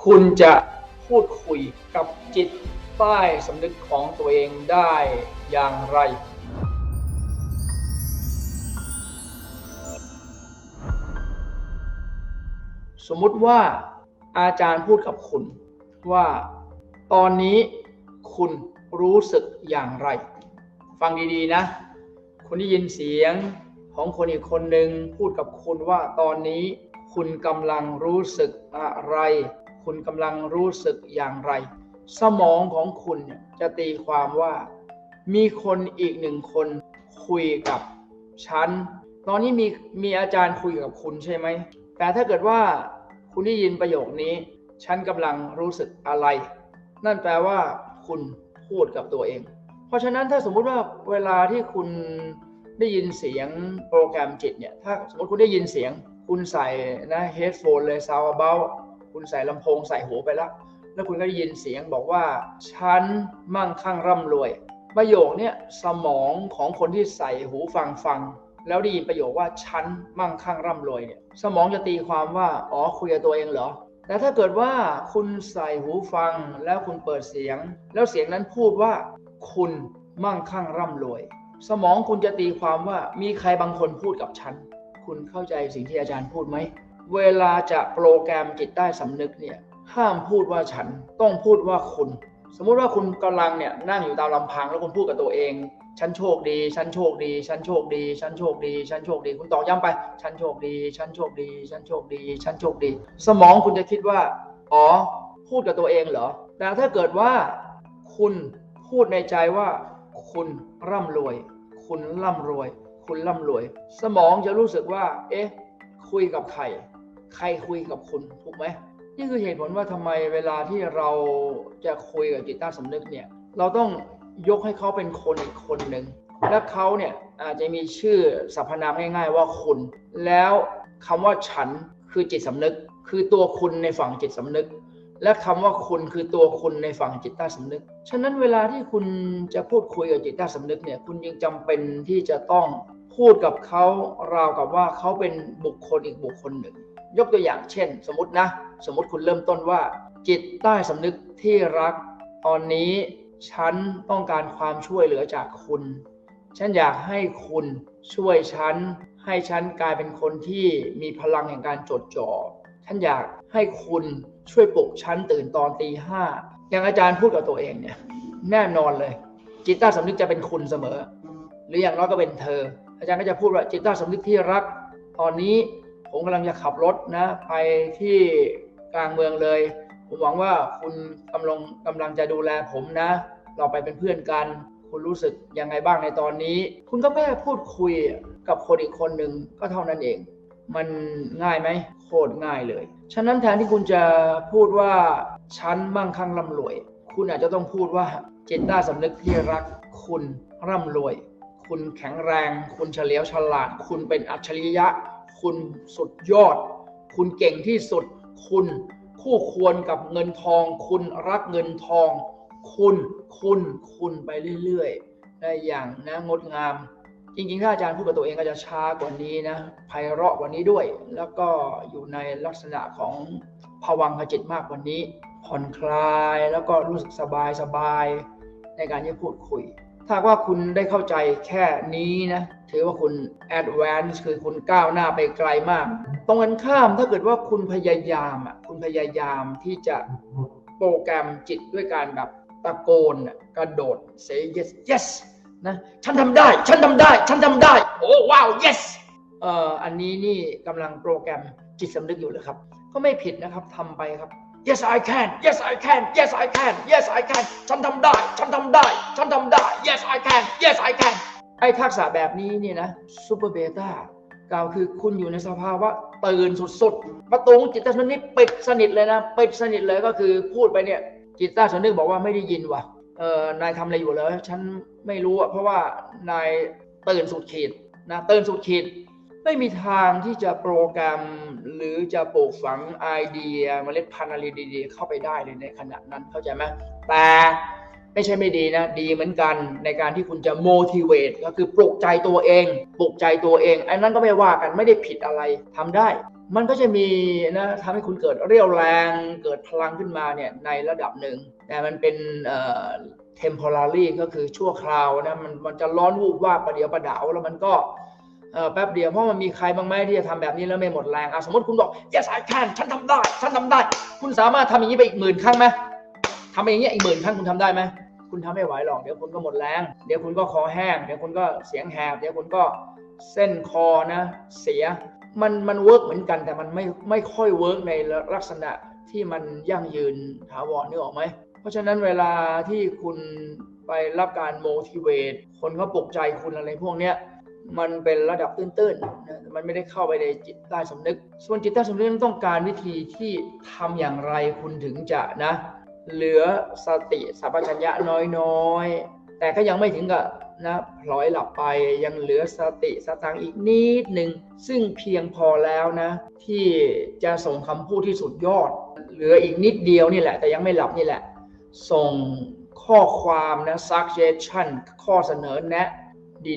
คุณจะพูดคุยกับจิตใต้สำนึกของตัวเองได้อย่างไร สมมุติว่าอาจารย์พูดกับคุณว่าตอนนี้คุณรู้สึกอย่างไร ฟังดีๆนะ คุณได้ยินเสียงของคนอีกคนหนึ่งพูดกับคุณว่าตอนนี้คุณกำลังรู้สึกอะไร คุณกำลังรู้สึกอย่างไร สมองของคุณเนี่ยจะตีความว่า มีคนอีกหนึ่งคนคุยกับฉัน ตอนนี้มีมีอาจารย์คุยกับคุณใช่ไหม แต่ถ้าเกิดว่าคุณได้ยินประโยคนี้ ฉันกำลังรู้สึกอะไร นั่นแปลว่า คุณพูดกับตัวเอง เพราะฉะนั้นถ้าสมมุติว่าเวลาที่คุณได้ยินเสียงโปรแกรมจิตเนี่ย ถ้าสมมติคุณได้ยินเสียง คุณใส่นะเฮดโฟนเลยซาวเบล คุณใส่ลำโพงใส่หูไปแล้ว แล้วคุณก็ได้ยินเสียงบอกว่า ฉันมั่งคั่งร่ำรวย ประโยคเนี้ยสมองของคนที่ใส่หูฟังฟัง แล้วได้ยินประโยคว่าฉันมั่งคั่งร่ำรวยเนี่ยสมองจะตีความว่าอ๋อคุยกับตัวเองเหรอ แต่ถ้าเกิดว่าคุณใส่หูฟังแล้วคุณเปิดเสียง แล้วเสียงนั้นพูดว่า คุณมั่งคั่งร่ำรวย สมองคุณจะตีความว่ามีใครบางคนพูดกับฉัน คุณเข้าใจสิ่งที่อาจารย์พูดไหม เวลาจะโปรแกรมจิตใต้สำนึกเนี่ยห้ามพูดว่าฉันต้องพูดว่าคุณ สมมุติว่าคุณกำลังเนี่ยนั่งอยู่ตามลำพังแล้วคุณพูดกับตัวเอง ฉันโชคดี ฉันโชคดี ฉันโชคดี ฉันโชคดี ฉันโชคดี คุณตอกย้ำไป ฉันโชคดี ฉันโชคดี ฉันโชคดี ฉันโชคดี สมองคุณจะคิดว่า อ๋อ พูดกับตัวเองเหรอ แต่ถ้าเกิดว่าคุณพูดในใจว่า คุณร่ำรวย คุณร่ำรวย คุณร่ำรวย สมองจะรู้สึกว่า เอ๊ะ คุยกับใคร ใครคุยกับคุณถูกไหมนี่คือเหตุผลว่าทำไมเวลาที่เราจะคุยกับจิตใต้สำนึกเนี่ย เราต้องยกให้เขาเป็นคนอีกคนหนึ่งและเขาเนี่ยอาจจะมีชื่อสรรพนามง่ายๆว่าคุณ แล้วคำว่าฉันคือจิตสำนึก คือตัวคุณในฝั่งจิตสำนึก และคำว่าคุณคือตัวคุณในฝั่งจิตใต้สำนึก ฉะนั้นเวลาที่คุณจะพูดคุยกับจิตใต้สำนึกเนี่ย คุณยังจำเป็นที่จะต้องพูดกับเขาราวกับว่าเขาเป็นบุคคลอีกบุคคลหนึ่ง ยกตัวอย่างเช่น สมมตินะ สมมติคุณเริ่มต้นว่า จิตใต้สำนึกที่รักตอนนี้ฉันต้องการความช่วยเหลือจากคุณ ฉันอยากให้คุณช่วยฉัน ให้ฉันกลายเป็นคนที่มีพลังแห่งการจดจ่อ ฉันอยากให้คุณช่วยปลุกฉันตื่นตอนตีห้าอย่างอาจารย์พูดกับตัวเองเนี่ย แน่นอนเลย จิตใต้สำนึกจะเป็นคุณเสมอ หรืออย่างน้อยก็เป็นเธอ อาจารย์ก็จะพูดว่าจิตใต้สำนึกที่รัก ตอนนี้ ผมกำลังจะขับรถนะไปที่กลางเมืองเลย ผมหวังว่าคุณกำลังกำลังจะดูแลผมนะ เราไปเป็นเพื่อนกัน คุณรู้สึกยังไงบ้างในตอนนี้ คุณก็แค่พูดคุยกับคนอีกคนหนึ่งก็เท่านั้นเอง มันง่ายไหมโคตรง่ายเลย ฉะนั้นแทนที่คุณจะพูดว่าฉันมั่งคั่งร่ำรวย คุณอาจจะต้องพูดว่าจิตใต้สำนึกที่รักคุณร่ำรวย คุณแข็งแรง คุณเฉลียวฉลาด คุณเป็นอัจฉริยะ คุณสุดยอด คุณเก่งที่สุด คุณคู่ควรกับเงินทอง คุณรักเงินทอง คุณคุณคุณไปเรื่อยๆได้อย่างนะงดงาม จริงๆ ถ้าอาจารย์พูดกับตัวเองก็จะช้ากว่านี้นะไพเราะกว่านี้ด้วย แล้วก็อยู่ในลักษณะของภวังคจิตมากกว่านี้ ผ่อนคลายแล้วก็รู้สึกสบายสบายๆในการที่พูดคุย ถ้าว่าคุณได้เข้าใจแค่นี้นะ ถือว่าคุณ advance คือคุณก้าวหน้าไปไกลมาก ตรงกันข้ามถ้าเกิดว่าคุณพยายามอะคุณพยายามที่จะโปรแกรมจิตด้วยการแบบตะโกนกระโดด say yes yes นะฉันทำได้ ฉันทำได้ ฉันทำได้ โอ้ว้าว yes เอ่ออันนี้นี่กำลังโปรแกรมจิตสำนึกอยู่เลยครับ ก็ไม่ผิดนะครับทำไปครับ yes I can yes I can yes I can yes I can ฉันทำได้ ฉันทำได้ ฉันทำได้ yes I can yes I can ไอ้ทักษะแบบนี้เนี่ยนะซูเปอร์เบต้ากล่าวคือคุณอยู่ในสภาวะตื่นสุดๆ ประตูจิตใต้สำนึกปิดสนิทเลยนะ ปิดสนิทเลยก็คือพูดไปเนี่ย จิตใต้สำนึกบอกว่าไม่ได้ยินว่ะเออนายทำอะไรอยู่เหรอฉันไม่รู้อะเพราะว่านายตื่นสุดขีดนะตื่นสุดขีด ไม่มีทางที่จะโปรแกรมหรือจะปลูกฝังไอเดียเมล็ดพันธุ์อะไรดีๆ เข้าไปได้เลยในขณะนั้นเข้าใจไหมแต่ไม่ใช่ไม่ดีนะ ดีเหมือนกันในการที่คุณจะ motivate ก็คือปลุกใจตัวเองปลุกใจตัวเองไอันนั้นก็ไม่ว่ากันไม่ได้ผิดอะไรทำได้ มันก็จะมีนะทำให้คุณเกิดเรี่ยวแรงเกิดพลังขึ้นมาเนี่ยในระดับหนึ่ง แต่มันเป็นเอ่อ temporary ก็คือชั่วคราวนะมันมันจะร้อนวูบว่าบประเดี๋ยวประดาวแล้วมันก็ เออแป๊บเดียวเพราะมันมีใครบ้างไหมที่จะทำแบบนี้แล้วไม่หมดแรงอะสมมติคุณบอก yes I can ฉันทำได้ ฉันทำได้ คุณสามารถทำอย่างนี้ไปอีกหมื่นครั้งไหมทำอย่างเงี้ยอีกหมื่นครั้งคุณทำได้ไหมคุณทำไม่ไหวหรอกเดี๋ยวคุณก็หมดแรง เดี๋ยวคุณก็คอแห้ง เดี๋ยวคุณก็เสียงแหบ เดี๋ยวคุณก็เส้นคอนะ เสียมันมันเวิร์กเหมือนกันแต่มันไม่ไม่ค่อยเวิร์กในลักษณะที่มันยั่งยืนถาวรนึกออกไหม เพราะฉะนั้นเวลาที่คุณไปรับการ motivate คนเขาปลุกใจคุณอะไรพวกเนี้ย มันเป็นระดับตื้นๆ มันไม่ได้เข้าไปในจิตใต้สำนึก ส่วนจิตใต้สำนึกต้องการวิธีที่ทำอย่างไรคุณถึงจะนะ เหลือสติสัพพัญญะน้อยๆ แต่ก็ยังไม่ถึงกับนะพลอยหลับไปยังเหลือสติสตังค์อีกนิดหนึ่ง ซึ่งเพียงพอแล้วนะ ที่จะส่งคำพูดที่สุดยอด เหลืออีกนิดเดียวนี่แหละ แต่ยังไม่หลับนี่แหละ ส่งข้อความนะ suggestion ข้อเสนอแนะ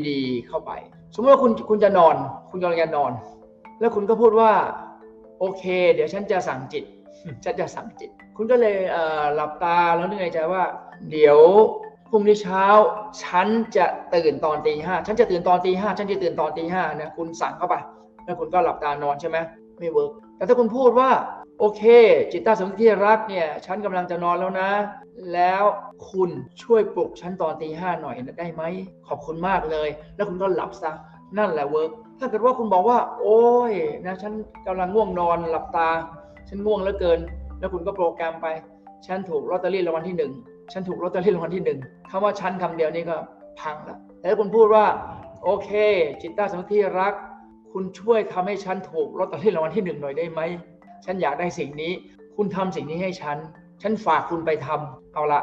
ดีๆ เข้าไป สมมติว่าคุณคุณจะนอน คุณกำลังจะนอน แล้วคุณก็พูดว่า โอเค เดี๋ยวฉันจะสั่งจิตฉันจะสั่งจิต คุณก็เลยเหลับตาแล้วนึกในใจว่า เดี๋ยวพรุ่งนี้เช้า ฉันจะตื่นตอนตีห้าฉันจะตื่นตอนตีห้าฉันจะตื่นตอนตีห้านะคุณสั่งเข้าไปแล้วคุณก็หลับตานอนใช่ไหมไม่เวิร์กแต่ถ้าคุณพูดว่า โอเค จิตใต้สำนึกที่รักเนี่ยฉันกำลังจะนอนแล้วนะ แล้วคุณช่วยปลุกฉันตอนตีห้าหน่อยได้ไหมขอบคุณมากเลย แล้วคุณก็หลับซะนั่นแหละเวิร์กถ้าเกิดว่าคุณบอกว่า โอ้ยนะฉันกำลังง่วงนอนหลับตา ฉันง่วงเหลือเกิน แล้วคุณก็โปรแกรมไป ฉันถูกลอตเตอรี่รางวัลที่หนึ่งฉันถูกลอตเตอรี่รางวัลที่หนึ่งคำว่าฉันคำเดียวนี่ก็พังละแต่ถ้าคุณพูดว่า โอเค จิตใต้สำนึกที่รัก คุณช่วยทำให้ฉันถูกลอตเตอรี่รางวัลที่หนึ่งหน่อยได้ไหม ฉันอยากได้สิ่งนี้ คุณทำสิ่งนี้ให้ฉัน ฉันฝากคุณไปทำเอาละ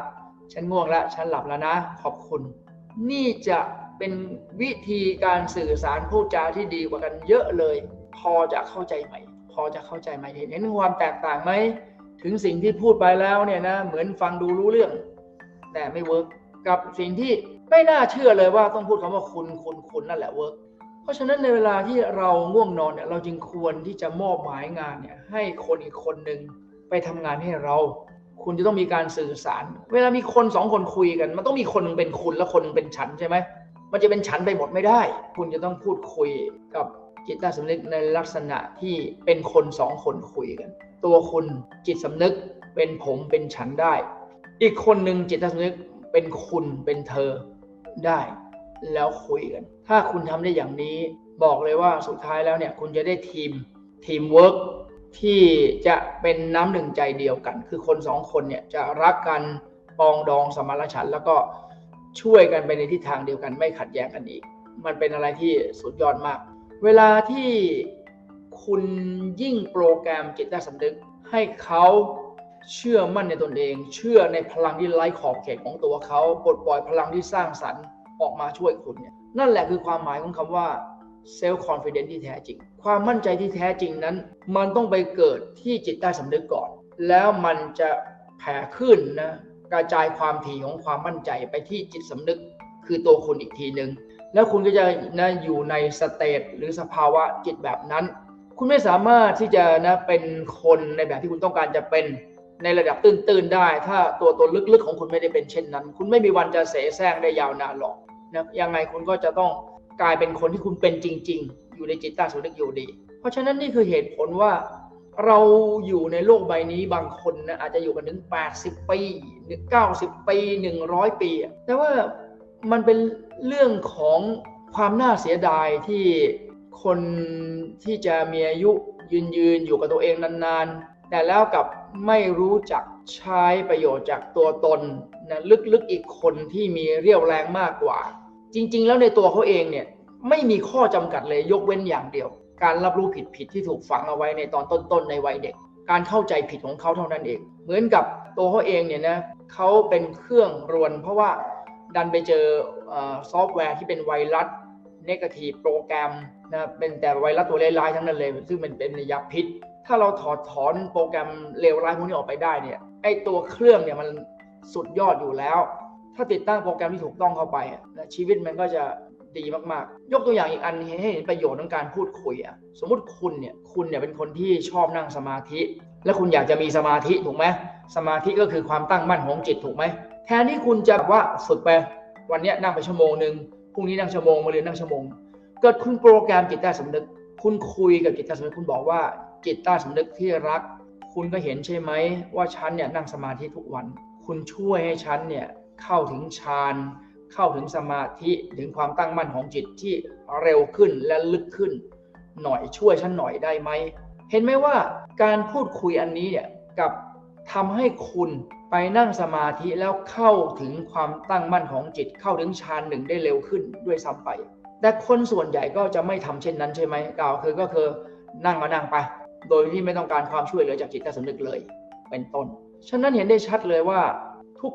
ฉันง่วงแล้วฉันหลับแล้วนะ ขอบคุณ นี่จะเป็นวิธีการสื่อสารพูดจาที่ดีกว่ากันเยอะเลย พอจะเข้าใจไหม พอจะเข้าใจไหมเห็นความแตกต่างไหม ถึงสิ่งที่พูดไปแล้วเนี่ยนะ เหมือนฟังดูรู้เรื่อง แต่ไม่เวิร์กกับสิ่งที่ไม่น่าเชื่อเลยว่าต้องพูดคำว่าคุณคุณคุณนั่นแหละเวิร์ก เพราะฉะนั้นในเวลาที่เราง่วงนอนเนี่ยเราจึงควรที่จะมอบหมายงานเนี่ยให้คนอีกคนหนึ่งไปทำงานให้เรา คุณจะต้องมีการสื่อสาร เวลามีคนสองคนคุยกัน มันต้องมีคนนึงเป็นคุณและคนนึงเป็นฉันใช่ไหมมันจะเป็นฉันไปหมดไม่ได้ คุณจะต้องพูดคุยกับจิตใต้สำนึกในลักษณะที่เป็นคนสองคนคุยกัน ตัวคุณจิตสำนึกเป็นผมเป็นฉันได้ อีกคนหนึ่งจิตใต้สำนึกเป็นคุณเป็นเธอได้ แล้วคุยกัน ถ้าคุณทำได้อย่างนี้บอกเลยว่าสุดท้ายแล้วเนี่ยคุณจะได้ทีมทีมเวิร์กที่จะเป็นน้ำหนึ่งใจเดียวกัน คือคนสองคนเนี่ยจะรักกันปองดองสมานฉันแล้วก็ช่วยกันไปในทิศทางเดียวกันไม่ขัดแย้งกันอีก มันเป็นอะไรที่สุดยอดมาก เวลาที่คุณยิ่งโปรแกรมจิตใต้สำนึก ให้เขาเชื่อมั่นในตนเอง เชื่อในพลังที่ไร้ขอบเขตของตัวเขาปลดปล่อยพลังที่สร้างสรรค์ ออกมาช่วยคุณเนี่ยนั่นแหละคือความหมายของคำว่า self confidence ที่แท้จริง ความมั่นใจที่แท้จริงนั้น มันต้องไปเกิดที่จิตใต้สำนึกก่อน แล้วมันจะแผ่ขึ้นนะกระจายความถี่ของความมั่นใจไปที่จิตสำนึกคือตัวคุณอีกทีหนึ่งแล้วคุณก็จะนะอยู่ในสเตตหรือสภาวะจิตแบบนั้น คุณไม่สามารถที่จะนะเป็นคนในแบบที่คุณต้องการจะเป็นในระดับตื้นๆได้ ถ้าตัวตนลึกๆของคุณไม่ได้เป็นเช่นนั้น คุณไม่มีวันจะเสแสร้งได้ยาวนานหรอก นะยังไงคุณก็จะต้องกลายเป็นคนที่คุณเป็นจริง ๆ อยู่ในจิตใต้สำนึกอยู่ดี เพราะฉะนั้นนี่คือเหตุผลว่าเราอยู่ในโลกใบนี้บางคนนะอาจจะอยู่กันถึง 80 ปี90 ปี 100 ปี แต่ว่ามันเป็นเรื่องของความน่าเสียดายที่คนที่จะมีอายุยืนยืนอยู่กับตัวเองนานๆ แต่แล้วกับไม่รู้จักใช้ประโยชน์จากตัวตนนะลึกๆอีกคนที่มีเรี่ยวแรงมากกว่า จริง ๆ แล้วในตัวเขาเองเนี่ยไม่มีข้อจำกัดเลยยกเว้นอย่างเดียว การรับรู้ผิดๆที่ถูกฝังเอาไว้ในตอนต้นๆในวัยเด็ก การเข้าใจผิดของเขาเท่านั้นเอง เหมือนกับตัวเขาเองเนี่ยนะเขาเป็นเครื่องรวน เพราะว่าดันไปเจอซอฟต์แวร์ที่เป็นไวรัสเนกาทีฟโปรแกรมนะเป็นแต่ไวรัสตัวร้ายๆทั้งนั้นเลย ซึ่งมันเป็นยาพิษ ถ้าเราถอดถอนโปรแกรมเลวร้ายพวกนี้ออกไปได้เนี่ยไอตัวเครื่องเนี่ยมันสุดยอดอยู่แล้ว ถ้าติดตั้งโปรแกรมที่ถูกต้องเข้าไปนะชีวิตมันก็จะดีมากๆ ยกตัวอย่างอีกอันให้เห็นประโยชน์ของการพูดคุยอะสมมุติคุณเนี่ยคุณเนี่ยเป็นคนที่ชอบนั่งสมาธิ และคุณอยากจะมีสมาธิถูกไหมสมาธิก็คือความตั้งมั่นของจิตถูกไหมแทนที่คุณจะแบบว่าฝึกไปวันนี้นั่งไปชั่วโมงหนึ่งพรุ่งนี้นั่งชั่วโมงมะรืนนั่งชั่วโมง เกิดคุณโปรแกรมจิตใต้สำนึก คุณคุยกับจิตใต้สำนึกคุณบอกว่าจิตใต้สำนึกที่รัก คุณก็เห็นใช่ไหมว่าฉันเนี่ยนั่งสมาธิทุกวัน คุณช่วยให้ฉันเนี่ย เข้าถึงฌานเข้าถึงสมาธิถึงความตั้งมั่นของจิตที่เร็วขึ้นและลึกขึ้น หน่อยช่วยฉันหน่อยได้ไหมเห็นไหมว่าการพูดคุยอันนี้เนี่ยกับทำให้คุณไปนั่งสมาธิแล้วเข้าถึงความตั้งมั่นของจิต เข้าถึงฌานหนึ่งได้เร็วขึ้นด้วยซ้ำไป แต่คนส่วนใหญ่ก็จะไม่ทำเช่นนั้นใช่ไหมกล่าวคือก็คือนั่งก็นั่งไป โดยที่ไม่ต้องการความช่วยเหลือจากจิตใต้สำนึกเลย เป็นต้น ฉะนั้นเห็นได้ชัดเลยว่า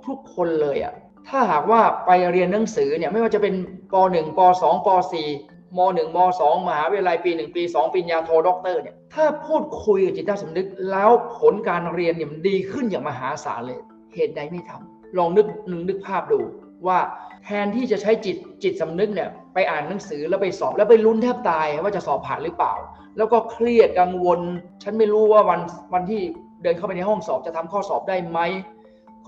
ทุก ๆ คนเลยอะถ้าหากว่าไปเรียนหนังสือเนี่ยไม่ว่าจะเป็นป .1 ป .2 ป .4 ม .1 ม .2 มหาวิทยาลัยปี 1 ปี 2ปริญญาโทด็อกเตอร์เนี่ยถ้าพูดคุยกับจิตใต้สำนึกแล้วผลการเรียนเนี่ยมันดีขึ้นอย่างมหาศาลเลย เหตุใดไม่ทำลองนึกนึกนึกภาพดูว่าแทนที่จะใช้จิตจิตสำนึกเนี่ยไปอ่านหนังสือแล้วไปสอบแล้วไปลุ้นแทบตายว่าจะสอบผ่านหรือเปล่า แล้วก็เครียดกังวล ฉันไม่รู้ว่าวันวันที่เดินเข้าไปในห้องสอบจะทำข้อสอบได้ไหม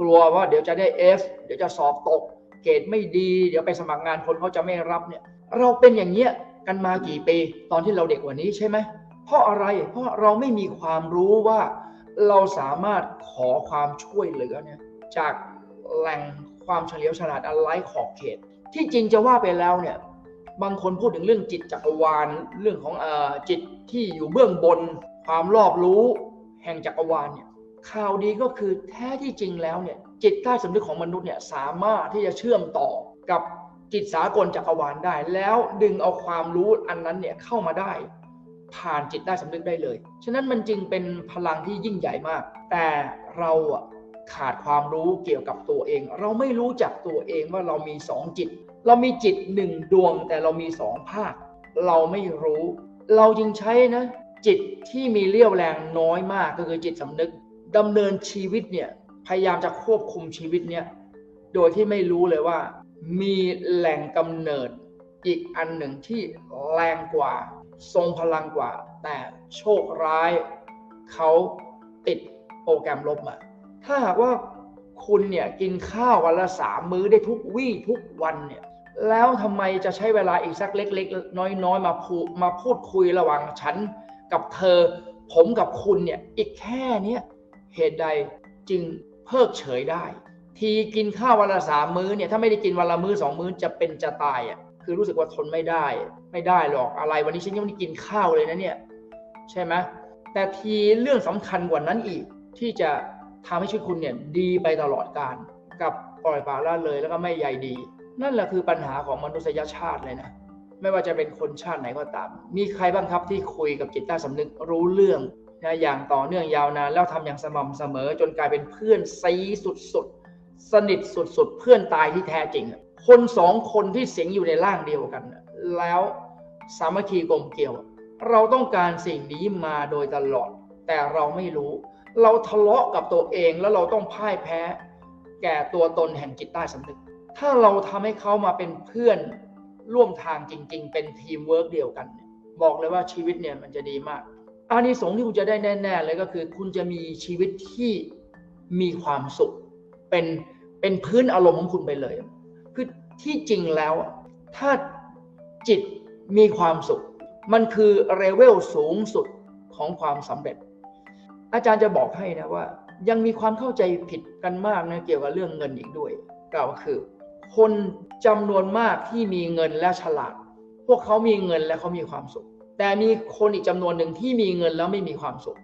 กลัวว่าเดี๋ยวจะได้ F เดี๋ยวจะสอบตก เกรดไม่ดี เดี๋ยวไปสมัครงานคนเขาจะไม่รับเนี่ย เราเป็นอย่างเงี้ยกันมากี่ปีตอนที่เราเด็กกว่านี้ใช่ไหมเพราะอะไรเพราะเราไม่มีความรู้ว่าเราสามารถขอความช่วยเหลือเนี่ยจากแหล่งความเฉลียวฉลาดอันไร้ขอบเขต ที่จริงจะว่าไปแล้วเนี่ยบางคนพูดถึงเรื่องจิตจักรวาลเรื่องของเอ่อจิตที่อยู่เบื้องบนความรอบรู้แห่งจักรวาลเนี่ย ข่าวดีก็คือแท้ที่จริงแล้วเนี่ยจิตใต้สำนึกของมนุษย์เนี่ยสามารถที่จะเชื่อมต่อกับจิตสากลจักรวาลได้ แล้วดึงเอาความรู้อันนั้นเนี่ยเข้ามาได้ ผ่านจิตใต้สำนึกได้เลย ฉะนั้นมันจึงเป็นพลังที่ยิ่งใหญ่มาก แต่เราขาดความรู้เกี่ยวกับตัวเอง เราไม่รู้จักตัวเองว่าเรามีสองจิต เรามีจิตหนึ่งดวง แต่เรามีสองภาค เราไม่รู้ เราจึงใช้นะจิตที่มีเรี่ยวแรงน้อยมากก็คือจิตสำนึก ดำเนินชีวิตเนี่ยพยายามจะควบคุมชีวิตเนี่ยโดยที่ไม่รู้เลยว่า มีแหล่งกำเนิดอีกอันหนึ่งที่แรงกว่า ทรงพลังกว่า แต่โชคร้ายเขาติดโปรแกรมลบมาถ้าหากว่าคุณเนี่ยกินข้าววันละสามมื้อได้ทุกวี่ทุกวันเนี่ยแล้วทำไมจะใช้เวลาอีกสักเล็ก ๆ น้อยๆมาพูมาพูดคุยระหว่างฉันกับเธอ ผมกับคุณเนี่ยอีกแค่เนี้ย เหตุใดจึงเพิกเฉยได้ ทีกินข้าววันละสามมื้อเนี่ยถ้าไม่ได้กินวันละมื้อสองมื้อจะเป็นจะตายอะคือรู้สึกว่าทนไม่ได้ ไม่ได้หรอกอะไรวันนี้ฉันยังไม่ได้กินข้าวเลยนะเนี่ยใช่ไหมแต่ทีเรื่องสำคัญกว่านั้นอีกที่จะทำให้ชีวิตคุณเนี่ยดีไปตลอดการกับปล่อยปละละเลยแล้วก็ไม่ใยดี นั่นแหละคือปัญหาของมนุษยชาติเลยนะไม่ว่าจะเป็นคนชาติไหนก็ตาม มีใครบ้างครับที่คุยกับจิตใต้สำนึกรู้เรื่อง นะอย่างต่อเนื่องยาวนานแล้วทำอย่างสม่ำเสมอ จนกลายเป็นเพื่อนซีสุดๆ สนิทสุดๆ เพื่อนตายที่แท้จริง คนสองคนที่สิงอยู่ในร่างเดียวกัน แล้วสามัคคีกลมเกลียว เราต้องการสิ่งนี้มาโดยตลอด แต่เราไม่รู้ เราทะเลาะกับตัวเองแล้วเราต้องพ่ายแพ้ แก่ตัวตนแห่งจิตใต้สำนึก ถ้าเราทำให้เขามาเป็นเพื่อนร่วมทางจริง ๆ เป็นทีมเวิร์กเดียวกัน บอกเลยว่าชีวิตเนี่ยมันจะดีมาก อานิสงส์ที่คุณจะได้แน่ๆเลยก็คือ คุณจะมีชีวิตที่มีความสุข เป็นเป็นพื้นอารมณ์ของคุณไปเลย คือที่จริงแล้ว ถ้าจิตมีความสุข มันคือเลเวลสูงสุดของความสำเร็จ อาจารย์จะบอกให้นะว่า ยังมีความเข้าใจผิดกันมากนะเกี่ยวกับเรื่องเงินอีกด้วยกล่าวคือ คนจำนวนมากที่มีเงินและฉลาด พวกเขามีเงินและเขามีความสุข แต่มีคนอีกจำนวนหนึ่งที่มีเงินแล้วไม่มีความสุข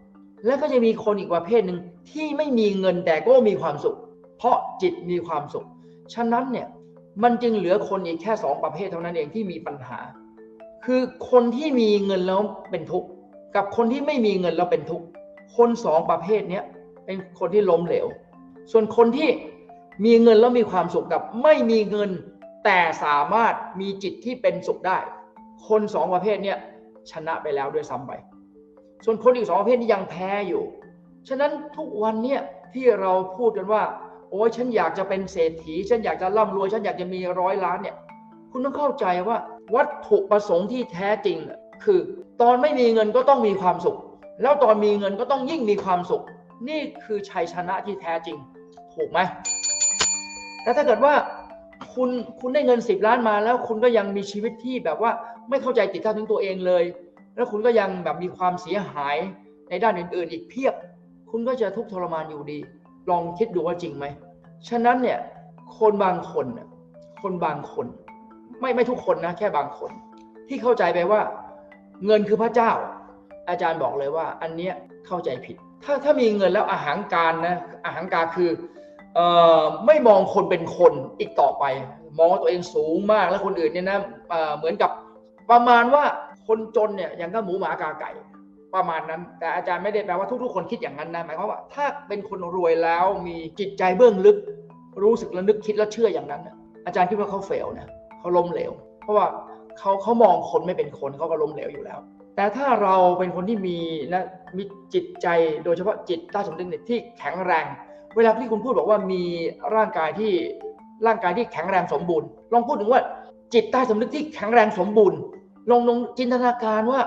และก็จะมีคนอีกประเภทหนึ่งที่ไม่มีเงินแต่ก็มีความสุข เพราะจิตมีความสุข ฉะนั้นเนี่ยมันจึงเหลือคนอีกแค่สองประเภทเท่านั้นเองที่มีปัญหา คือคนที่มีเงินแล้วเป็นทุกข์กับคนที่ไม่มีเงินแล้วเป็นทุกข์คนสองประเภทเนี้ยเป็นคนที่ล้มเหลว ส่วนคนที่มีเงินแล้วมีความสุขกับไม่มีเงินแต่สามารถมีจิตที่เป็นสุขได้ คนสองประเภทเนี้ย ชนะไปแล้วด้วยซ้ำไป ส่วนคนอีกสองประเภทนี้ยังแพ้อยู่ ฉะนั้นทุกวันเนี่ยที่เราพูดกันว่า โอ้ยฉันอยากจะเป็นเศรษฐี ฉันอยากจะร่ำรวย ฉันอยากจะมีร้อยล้านเนี่ย คุณต้องเข้าใจว่าวัตถุประสงค์ที่แท้จริงคือตอนไม่มีเงินก็ต้องมีความสุข แล้วตอนมีเงินก็ต้องยิ่งมีความสุข นี่คือชัยชนะที่แท้จริง ถูกไหมแต่ถ้าเกิดว่า คุณคุณได้เงิน 10 ล้านมาแล้ว คุณก็ยังมีชีวิตที่แบบว่าไม่เข้าใจติดท่าถึงตัวเองเลย แล้วคุณก็ยังแบบมีความเสียหายในด้านอื่น ๆ อีกเพียบ คุณก็จะทุกข์ทรมานอยู่ดี ลองคิดดูว่าจริงไหมฉะนั้นเนี่ยคนบางคนน่ะคนบางคน ไม่ไม่ทุกคนนะแค่บางคน ที่เข้าใจไปว่า เงินคือพระเจ้า อาจารย์บอกเลยว่า อันเนี้ยเข้าใจผิด ถ้าถ้ามีเงินแล้วอาหารการนะอาหารการคือ ไม่มองคนเป็นคนอีกต่อไป มองว่าตัวเองสูงมากแล้วคนอื่นเนี่ยนะเเหมือนกับประมาณว่าคนจนเนี่ยยังก็หมูหมากาไก่ประมาณนั้น แต่อาจารย์ไม่ได้แปลว่าทุกๆ คนคิดอย่างนั้นนะหมายความว่าถ้าเป็นคนรวยแล้วมีจิตใจเบื้องลึก รู้สึกและนึกคิดและเชื่ออย่างนั้น อาจารย์คิดว่าเขาเฟลนะเขาล้มเหลว เพราะว่าเขาเขามองคนไม่เป็นคนเขาก็ล้มเหลวอยู่แล้ว แต่ถ้าเราเป็นคนที่มีนะมีจิตใจโดยเฉพาะจิตใต้สำนึกที่แข็งแรง เวลาที่คุณพูดบอกว่ามีร่างกายที่ร่างกายที่แข็งแรงสมบูรณ์ ลองพูดถึงว่า จิตใต้สำนึกที่แข็งแรงสมบูรณ์ ลองลองจินตนาการว่า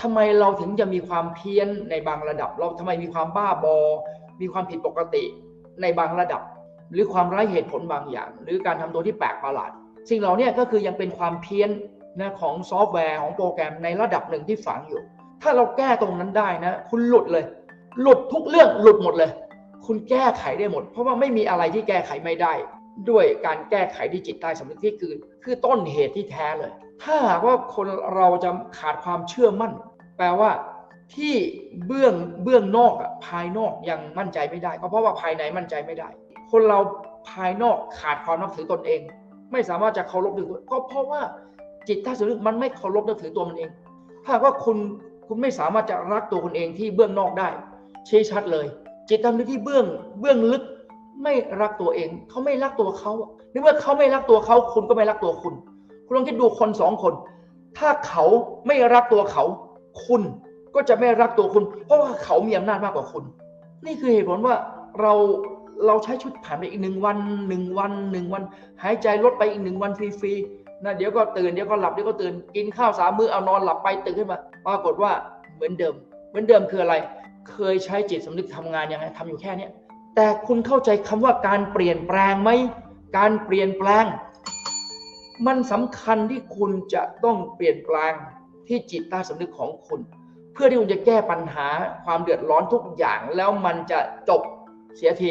ทำไมเราถึงจะมีความเพี้ยนในบางระดับ เราทำไมมีความบ้าบอ มีความผิดปกติในบางระดับ หรือความไร้เหตุผลบางอย่าง หรือการทำตัวที่แปลกประหลาด สิ่งเหล่านี้ก็คือยังเป็นความเพี้ยนนะของซอฟต์แวร์ของโปรแกรมในระดับหนึ่งที่ฝังอยู่ ถ้าเราแก้ตรงนั้นได้นะ คุณหลุดเลย หลุดทุกเรื่องหลุดหมดเลย คุณแก้ไขได้หมด เพราะว่าไม่มีอะไรที่แก้ไขไม่ได้ ด้วยการแก้ไขที่จิตใต้สำนึกที่คือ คือต้นเหตุที่แท้เลย ถ้าหากว่าคนเราจะขาดความเชื่อมั่น แปลว่าที่เบื้องเบื้องนอกภายนอกยังมั่นใจไม่ได้ ก็เพราะว่าภายในมั่นใจไม่ได้ คนเราภายนอกขาดความนับถือตนเอง ไม่สามารถจะเคารพถือก็เพราะว่าจิตใต้สำนึกมันไม่เคารพนับถือตัวมันเอง ถ้าว่าคุณคุณไม่สามารถจะรักตัวคุณเองที่เบื้องนอกได้ชี้ชัดเลย จิตใต้สำนึกที่เบื้องเบื้องลึกไม่รักตัวเอง เขาไม่รักตัวเขาในเมื่อเขาไม่รักตัวเขาคุณก็ไม่รักตัวคุณ คุณลองคิดดูคนสองคน ถ้าเขาไม่รักตัวเขา คุณก็จะไม่รักตัวคุณ เพราะว่าเขามีอำนาจมากกว่าคุณ นี่คือเหตุผลว่าเราเราใช้ชุดผ่านไปอีกหนึ่งวันหนึ่งวันหนึ่งวัน หายใจลดไปอีกหนึ่งวันฟรีๆนะเดี๋ยวก็ตื่นเดี๋ยวก็หลับเดี๋ยวก็ตื่นกินข้าวสามมื้อเอานอนหลับไปตื่นขึ้นมาปรากฏว่าเหมือนเดิม เหมือนเดิมคืออะไร เคยใช้จิตสำนึกทำงานยังไงทำอยู่แค่เนี้ยแต่คุณเข้าใจคำว่าการเปลี่ยนแปลงไหมการเปลี่ยนแปลง มันสำคัญที่คุณจะต้องเปลี่ยนแปลงที่จิตใต้สำนึกของคุณ เพื่อที่คุณจะแก้ปัญหาความเดือดร้อนทุกอย่าง แล้วมันจะจบเสียที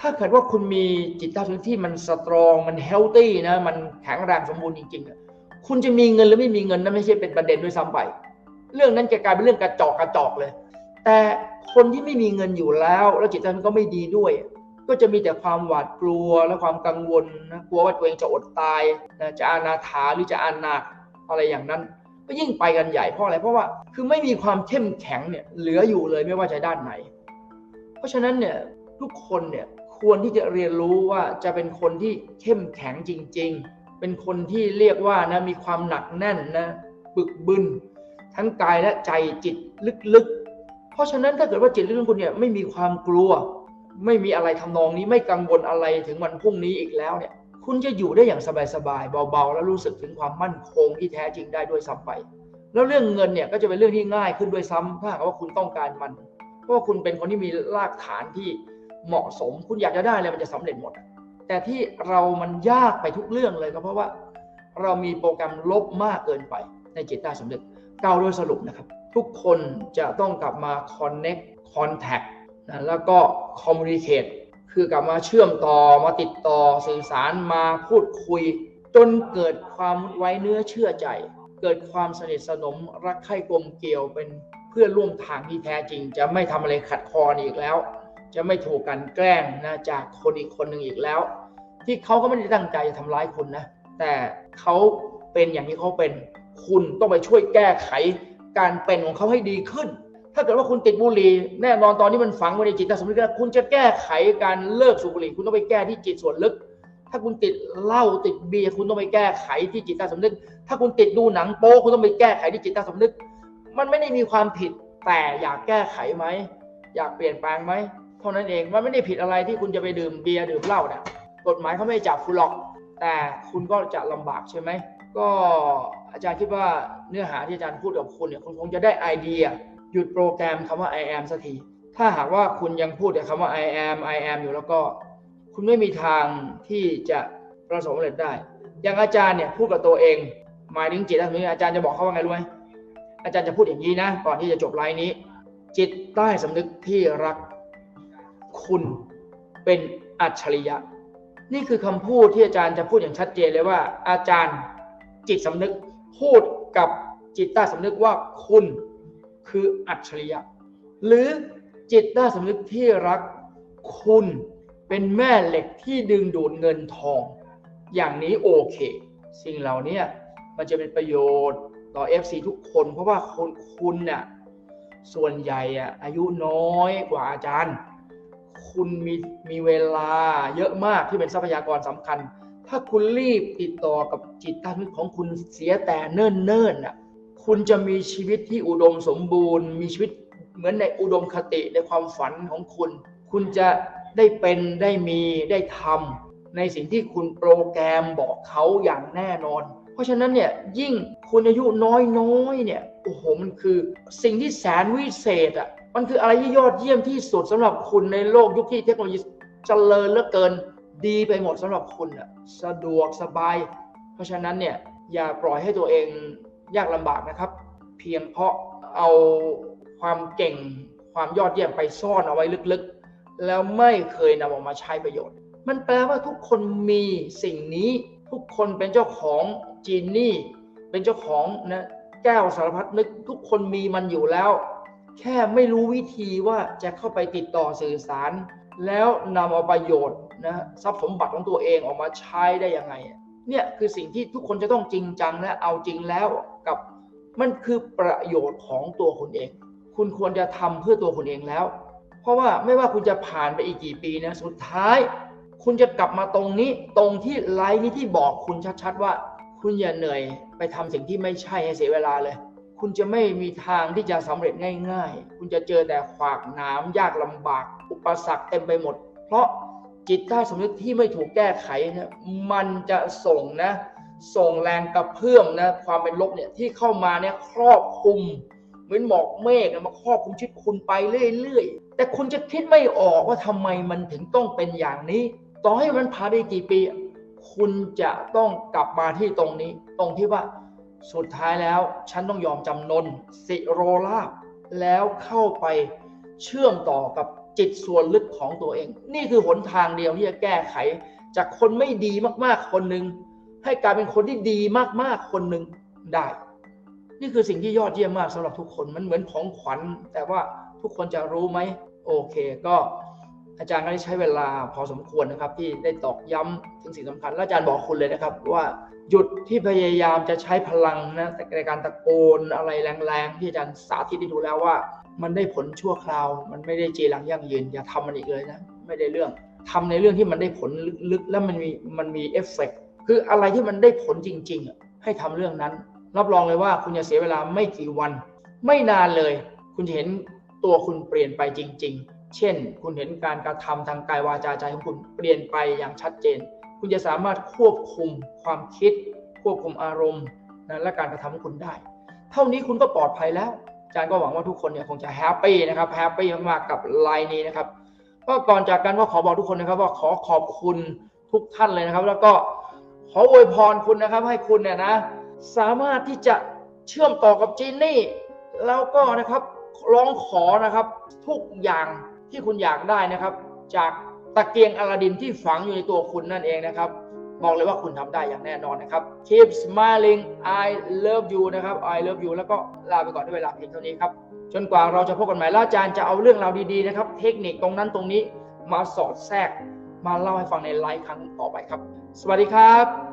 ถ้าเกิดว่าคุณมีจิตใต้สำนึกที่มันสตรอง มันเฮลตี้นะ มันแข็งแรงสมบูรณ์จริงๆ คุณจะมีเงินหรือไม่มีเงินนั่นไม่ใช่เป็นประเด็นด้วยซ้ำไป เรื่องนั้นจะกลายเป็นเรื่องกระจอกกระจอกเลย แต่คนที่ไม่มีเงินอยู่แล้ว แล้วจิตใจมันก็ไม่ดีด้วย ก็จะมีแต่ความหวาดกลัวและความกังวลนะกลัวว่าตัวเองจะอดตายนะจะอานาถาหรือจะอานาอะไรอย่างนั้น ก็ยิ่งไปกันใหญ่เพราะอะไรเพราะว่าคือไม่มีความเข้มแข็งเนี่ยเหลืออยู่เลยไม่ว่าจะด้านไหน เพราะฉะนั้นเนี่ยทุกคนเนี่ยควรที่จะเรียนรู้ว่าจะเป็นคนที่เข้มแข็งจริง ๆ เป็นคนที่เรียกว่านะมีความหนักแน่นนะบึกบึนทั้งกายและใจจิตลึกๆ เพราะฉะนั้นถ้าเกิดว่าจิตลึกๆคุณเนี่ยไม่มีความกลัว ไม่มีอะไรทำนองนี้ไม่กังวลอะไรถึงวันพรุ่งนี้อีกแล้วเนี่ย คุณจะอยู่ได้อย่างสบายๆเบาๆ แล้วรู้สึกถึงความมั่นคงที่แท้จริงได้ด้วยซ้ำไป แล้วเรื่องเงินเนี่ยก็จะเป็นเรื่องที่ง่ายขึ้นด้วยซ้ำถ้าหากว่าคุณต้องการมัน เพราะว่าคุณเป็นคนที่มีรากฐานที่เหมาะสม คุณอยากจะได้อะไรมันจะสำเร็จหมด แต่ที่เรามันยากไปทุกเรื่องเลยก็เพราะว่า เรามีโปรแกรมลบมากเกินไปในจิตใต้สำนึกกล่าวโดยสรุปนะครับ ทุกคนจะต้องกลับมา connect contact นะแล้วก็ communicate คือกลับมาเชื่อมต่อมาติดต่อสื่อสารมาพูดคุย จนเกิดความไว้เนื้อเชื่อใจ เกิดความสนิทสนมรักใคร่กลมเกลียวเป็นเพื่อนร่วมทางที่แท้จริง จะไม่ทำอะไรขัดคออีกแล้ว จะไม่ถูกกันแกล้งนะจากคนอีกคนหนึ่งอีกแล้ว ที่เขาก็ไม่ได้ตั้งใจจะทำร้ายคุณนะ แต่เขาเป็นอย่างที่เขาเป็นคุณต้องไปช่วยแก้ไข การเป็นของเขาให้ดีขึ้น ถ้าเกิดว่าคุณติดบุหรี่แน่นอนตอนนี้มันฝังไว้ในจิตต้สำนึกแล้วคุณจะแก้ไขการเลิกสูบบุหรี่คุณต้องไปแก้ที่จิตส่วนลึก ถ้าคุณติดเหล้าติดเบียร์คุณต้องไปแก้ไขที่จิตใต้สำนึก ถ้าคุณติดดูหนังโป๊คุณต้องไปแก้ไขที่จิตใต้สำนึก มันไม่ได้มีความผิดแต่อยากแก้ไขไหมอยากเปลี่ยนแปลงไหมเท่านั้นเองมันไม่ได้ผิดอะไรที่คุณจะไปดื่มเบียร์ดื่มเหล้าเนี่ยกฎหมายเขาไม่จับคุณหรอก แต่คุณก็จะลำบากใช่ไหม ก็อาจารย์คิดว่าเนื้อหาที่อาจารย์พูดกับคุณเนี่ยคุณคงจะได้ไอเดีย หยุดโปรแกรมคำว่า I am สักที ถ้าหากว่าคุณยังพูดแต่คำว่า I am I am อยู่แล้วก็ คุณไม่มีทางที่จะประสบความสำเร็จได้ อย่างอาจารย์เนี่ยพูดกับตัวเองหมายถึงจิตแล้วนี้อาจารย์จะบอกเขาว่าไงรู้ไหมอาจารย์จะพูดอย่างนี้นะ ก่อนที่จะจบไลน์นี้ จิตใต้สำนึกที่รักคุณเป็นอัจฉริยะ นี่คือคำพูดที่อาจารย์จะพูดอย่างชัดเจนเลยว่าอาจารย์ จิตสำนึกพูดกับจิตใต้สำนึกว่าคุณคืออัจฉริยะ หรือจิตใต้สำนึกที่รักคุณเป็นแม่เหล็กที่ดึงดูดเงินทอง อย่างนี้โอเค สิ่งเหล่านี้มันจะเป็นประโยชน์ต่อ FC ทุกคนเพราะว่าคนคุณน่ะส่วนใหญ่อะอายุน้อยกว่าอาจารย์ คุณมีมีเวลาเยอะมากที่เป็นทรัพยากรสำคัญ ถ้าคุณรีบติดต่อกับจิตใต้สำนึกของคุณเสียแต่เนิ่นเนิ่นๆน่ะคุณจะมีชีวิตที่อุดมสมบูรณ์ มีชีวิตเหมือนในอุดมคติในความฝันของคุณ คุณจะได้เป็นได้มีได้ทำในสิ่งที่คุณโปรแกรมบอกเขาอย่างแน่นอน เพราะฉะนั้นเนี่ยยิ่งคุณอายุน้อยน้อยๆเนี่ยโอ้โหมันคือสิ่งที่แสนวิเศษอะมันคืออะไรที่ยอดเยี่ยมที่สุดสำหรับคุณในโลกยุคที่เทคโนโลยีเจริญเหลือเกิน ดีไปหมดสำหรับคุณอะสะดวกสบาย เพราะฉะนั้นเนี่ยอย่าปล่อยให้ตัวเองยากลำบากนะครับ เพียงเพราะเอาความเก่งความยอดเยี่ยมไปซ่อนเอาไว้ลึกๆ แล้วไม่เคยนำออกมาใช้ประโยชน์ มันแปลว่าทุกคนมีสิ่งนี้ทุกคนเป็นเจ้าของจีนนี่ เป็นเจ้าของนะแก้วสารพัดนึกทุกคนมีมันอยู่แล้ว แค่ไม่รู้วิธีว่าจะเข้าไปติดต่อสื่อสาร แล้วนำเอาประโยชน์นะทรัพย์สมบัติของตัวเองออกมาใช้ได้ยังไง เนี่ยคือสิ่งที่ทุกคนจะต้องจริงจังและเอาจริงแล้วกับมันคือประโยชน์ของตัวคุณเอง คุณควรจะทำเพื่อตัวคุณเองแล้ว เพราะว่าไม่ว่าคุณจะผ่านไปอีกกี่ปีนะสุดท้าย คุณจะกลับมาตรงนี้ตรงที่ไลน์นี้ที่บอกคุณชัดๆว่า คุณอย่าเหนื่อยไปทำสิ่งที่ไม่ใช่ให้เสียเวลาเลย คุณจะไม่มีทางที่จะสำเร็จง่าย ๆ คุณจะเจอแต่ขวากหน้ำยากลำบาก อุปสรรคเต็มไปหมด เพราะจิตใต้สำนึกที่ไม่ถูกแก้ไขเนี่ยมันจะส่งนะ ส่งแรงกระเพื่อมนะความเป็นลบเนี่ยที่เข้ามาเนี่ยครอบคลุม เหมือนหมอกเมฆมาครอบคลุมชีวิตคุณไปเรื่อยๆ แต่คุณจะคิดไม่ออกว่าทำไมมันถึงต้องเป็นอย่างนี้ ต่อให้มันผ่านไปกี่ปี คุณจะต้องกลับมาที่ตรงนี้ ตรงที่ว่า สุดท้ายแล้วฉันต้องยอมจำนนสิโรลาบแล้วเข้าไปเชื่อมต่อกับจิตส่วนลึกของตัวเอง นี่คือหนทางเดียวที่จะแก้ไข จากคนไม่ดีมากๆคนหนึ่งให้กลายเป็นคนที่ดีมากๆคนหนึ่งได้ นี่คือสิ่งที่ยอดเยี่ยมมากสำหรับทุกคนมันเหมือนของขวัญ แต่ว่าทุกคนจะรู้ไหมโอเคก็ อาจารย์ก็ได้ใช้เวลาพอสมควรนะครับ ที่ได้ตอกย้ำถึงสิ่งสำคัญและอาจารย์บอกคุณเลยนะครับ ว่าหยุดที่พยายามจะใช้พลังนะในการตะโกนอะไรแรงๆ ที่อาจารย์สาธิตให้ดูแล้วว่า มันได้ผลชั่วคราว มันไม่ได้เจรังยั่งยืนอย่าทำมันอีกเลยนะไม่ได้เรื่องทำในเรื่องที่มันได้ผลลึกๆ แล้วมันมีมันมีเอฟเฟกต์คืออะไรที่มันได้ผลจริงๆ ให้ทำเรื่องนั้น รับรองเลยว่าคุณจะเสียเวลาไม่กี่วัน ไม่นานเลย คุณจะเห็นตัวคุณเปลี่ยนไปจริง ๆ เช่น คุณเห็นการกระทำทางกายวาจาใจของคุณเปลี่ยนไปอย่างชัดเจน คุณจะสามารถควบคุมความคิด ควบคุมอารมณ์นะและการกระทำของคุณได้ เท่านี้คุณก็ปลอดภัยแล้วอาจารย์ก็หวังว่าทุกคนเนี่ยคงจะแฮปปี้นะครับแฮปปี้มากๆกับไลน์นี้นะครับก็ก่อนจากกันก็ขอบอกทุกคนนะครับ ว่าขอขอบคุณทุกท่านเลยนะครับ แล้วก็ขออวยพรคุณนะครับ ให้คุณเนี่ยนะ สามารถที่จะเชื่อมต่อกับจีนนี่แล้วก็นะครับร้องขอนะครับทุกอย่าง ที่คุณอยากได้นะครับ จากตะเกียงอลาดินที่ฝังอยู่ในตัวคุณนั่นเองนะครับบอกเลยว่าคุณทำได้อย่างแน่นอนนะครับ keep smiling I love you นะครับ I love you แล้วก็ลาไปก่อนด้วยเวลาเพียงเท่านี้ครับ จนกว่าเราจะพบกันใหม่แล้วอาจารย์จะเอาเรื่องราวดีๆนะครับ เทคนิคตรงนั้นตรงนี้มาสอดแทรก มาเล่าให้ฟังในไลฟ์ครั้งต่อไปครับ สวัสดีครับ